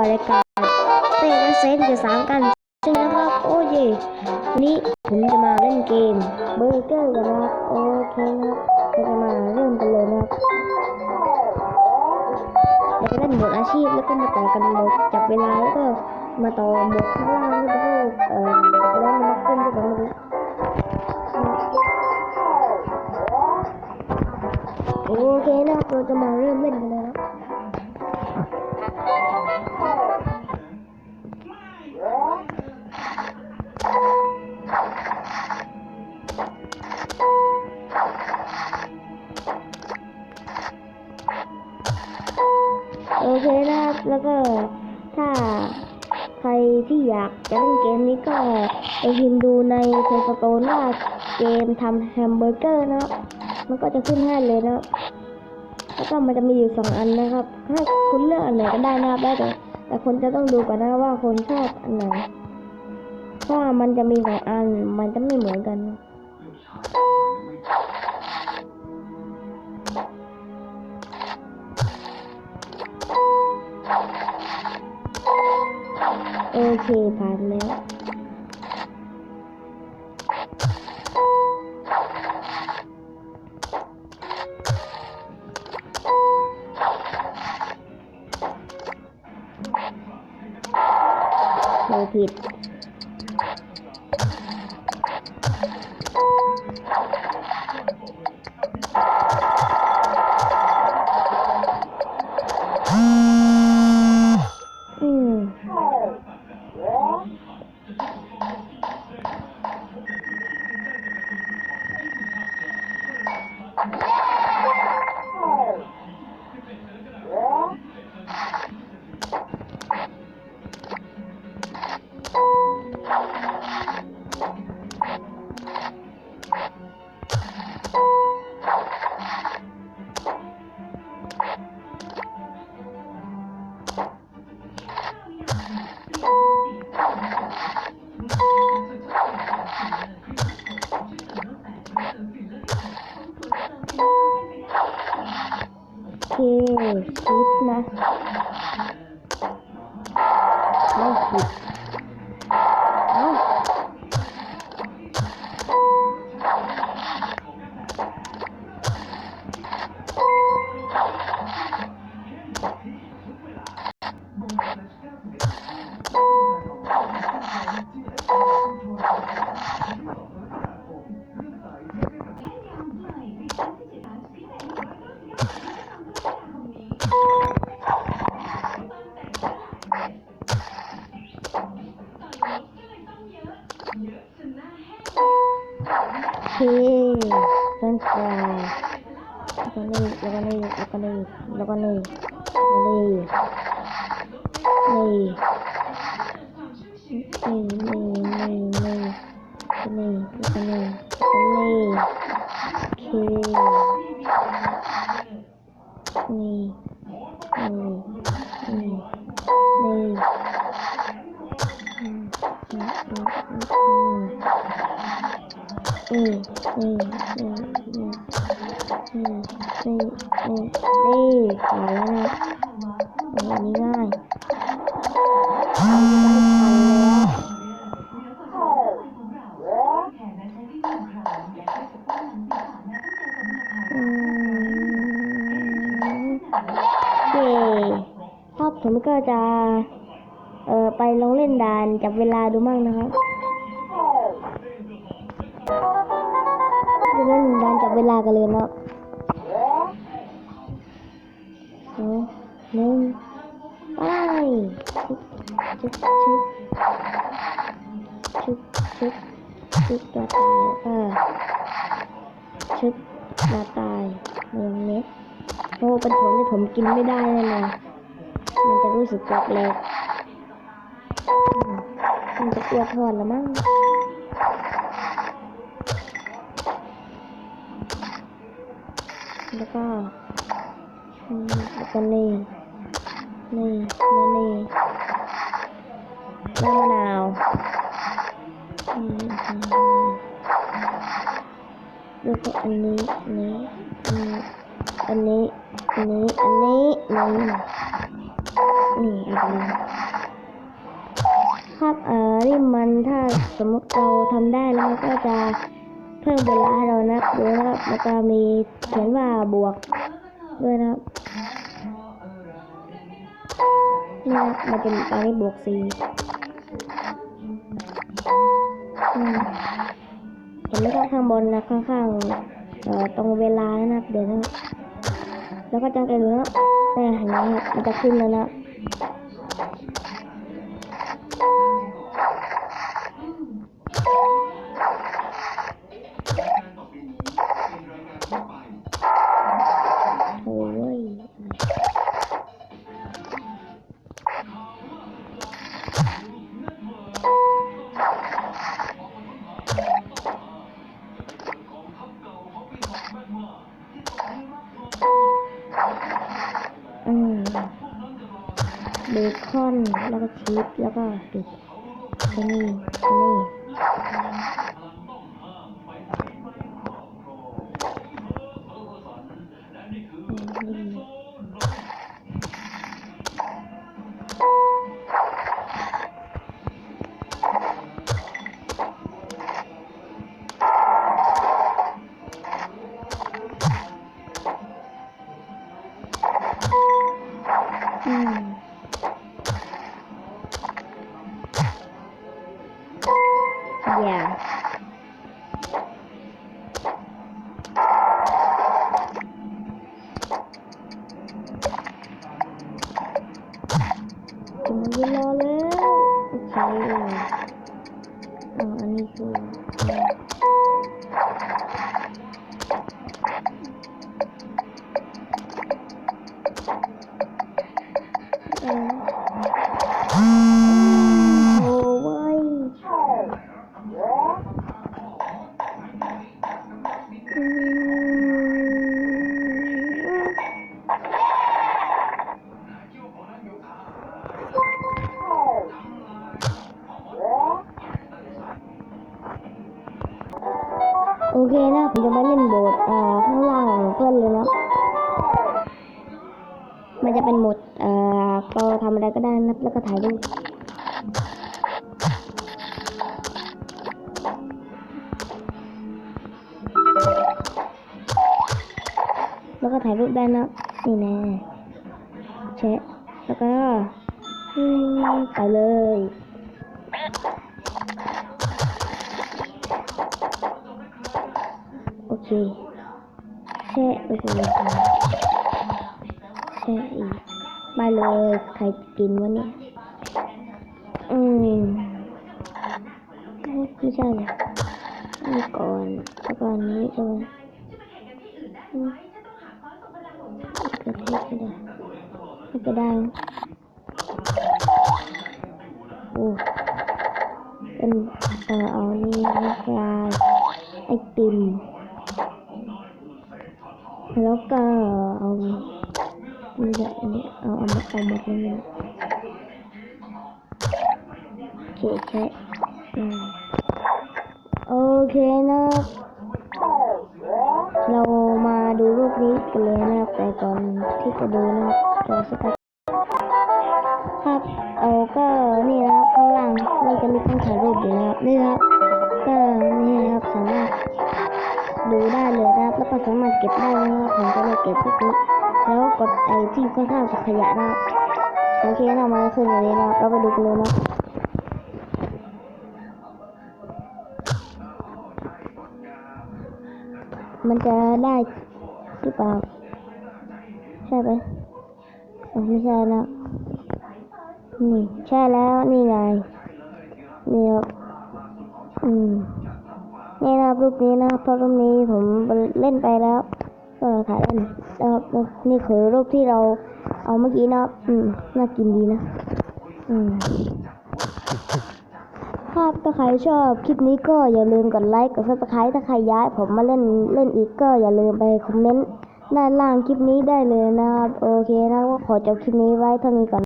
กับรายการเต้นและเซนจะสามกันซึ่งนะครับโอ้ยนี่ผมจะมาเล่นเกมเบอร์เกอร์กันนะโอเคนะครับเราจะมาเริ่มกันเลยนะครับเราจะเล่นหมดอาชีพแล้วก็มาต่อกันหมดจับเวลาแล้วก็มาต่อหมดข้างล่างแล้วก็เอ่อแล้วมันขึ้นไปกันเลยโอเคนะครับเราจะมาเริ่มเล่นกันเลย มนี้ก็ไปพิมพ์ดูในเพลย์สโตร์ว่าเกมทำแฮมเบอร์เกอร์นะมันก็จะขึ้นให้เลยนะแล้วก็มันจะมีอยู่สองอันนะครับถ้คุณเลือกอันไหนก็ได้นะครับได้แต่แต่คนจะต้องดูก่อนนะว่าคนชอบอันไหนเพราะมันจะมีสองอันมันจะไม่เหมือนกันโอเคผ่านแล้ว โโอ เคเส้นฟรายแล้วก็นี่แล้วก็นี่แล้วก็นี่แล้วก็นี่นี่นี่นี่นี่นี่นี่นี่แล้วก็นี่แล้วก็นี่โอเคนี่นี่นี่นี่ อืมอืมอืมอืมอืมอืมอืมอืมอืมนี่ผ่านแล้วนะอันง่ายทำได้ทันแล้วอืมโอเคครับผมก็จะ เอ่อ ไปลองเล่นด่านจับเวลาดูมั่งนะครับ เวลากันเลยเนาะหนึ่งไปชึบชึบชึบชึบชึบกระต่ายเออชึบกระต่ายเมืองเม็ดโอ้เป็นผมที่ผมกินไม่ได้แน่นอนมันจะรู้สึกแปลกๆมมันจะกลัวทอดละมั้ง แล้วก็อืมแล้วก็นี่นี่แล้วนี่น้ำมะนาวอืมอืมอืมแล้วก็อันนี้อันนี้อันนี้อันนี้อันนี้อันนี้นี่นี่อาไปเลยครับเอ่อนี่มันถ้าสมมติเราทำได้แล้วมันก็จะ เพิ่มเวลาให้เรานะดูนะครับแล้วก็มีเขียนว่าบวกด้วยนะครับนี่นะมันเป็นตอนนี้บวกสี่เห็นไหมครับข้างบนนะข้างๆตรงเวลานะครับเดี๋ยวนะแล้วก็จังเกลือแต่เห็นไหมครับมันจะขึ้นแล้วนะ คอนแล้วก็ชีสแล้วก็ติดชนี่นี่ รอแล้วโอเคอ๋ออันนี้คือเออ โอเคนะผมจะไปเล่นโบสถ์อ่าข้างล่างของเพื่อนเลยนะมันจะเป็นโหมดเอ่อเราทำอะไรก็ได้นะแล้วก็ถ่ายรูปแล้วก็ถ่ายรูปได้นะนี่แน่แชะแล้วก็ไปเลย โอเคแช่โอเคแช่อีกไปเลยใครกินวะเนี่ยอืมไม่ใช่เลยนี่ก่อนแล้วก็อันนี้ใช่ไหมอืมกระเทียมก็ได้ไม่ก็ได้นะโอ้เป็นเออเอานี่น้ำปลาไอติม แล้วก็เอานี่แหละอันนี้เอาเอามาเอามาตรงนี้โอเคใช่อืมโอเคนะ เรามาดูรูปนี้กันเลยนะแต่ก่อนที่จะดูนะครับรอสักครับเอาก็นี่นะข้างล่างเราจะมีเครื่องถ่ายรูปอยู่นะครับนี่ครับ สามารถเก็บได้นะผมจะเลยเก็บพวกนี้แล้วกดไอ้ที่ค่อนข้างจะขยะนะโอเคเรามาขึ้นอย่างนี้นะครับเราไปดูกันเลยนะมันจะได้หรือเปล่า ใช่ไหมไม่ใช่นะนี่ใช่แล้วนี่ไงนี่ครับอืม นี่นะครับรูปนี้นะครับเพราะรูปนี้ผมเล่นไปแล้วก็ถ่ายเล่นนะครับนี่คือรูปที่เราเอาเมื่อกี้นะครับอืมน่ากินดีนะอืมครับถ้าใครชอบคลิปนี้ก็อย่าลืมกดไลค์กดซับสไครต์ถ้าใครย้ายผมมาเล่นเล่นอีกก็อย่าลืมไปคอมเมนต์ด้านล่างคลิปนี้ได้เลยนะครับ โอเคนะก็ขอจบคลิปนี้ไว้เท่านี้ก่อน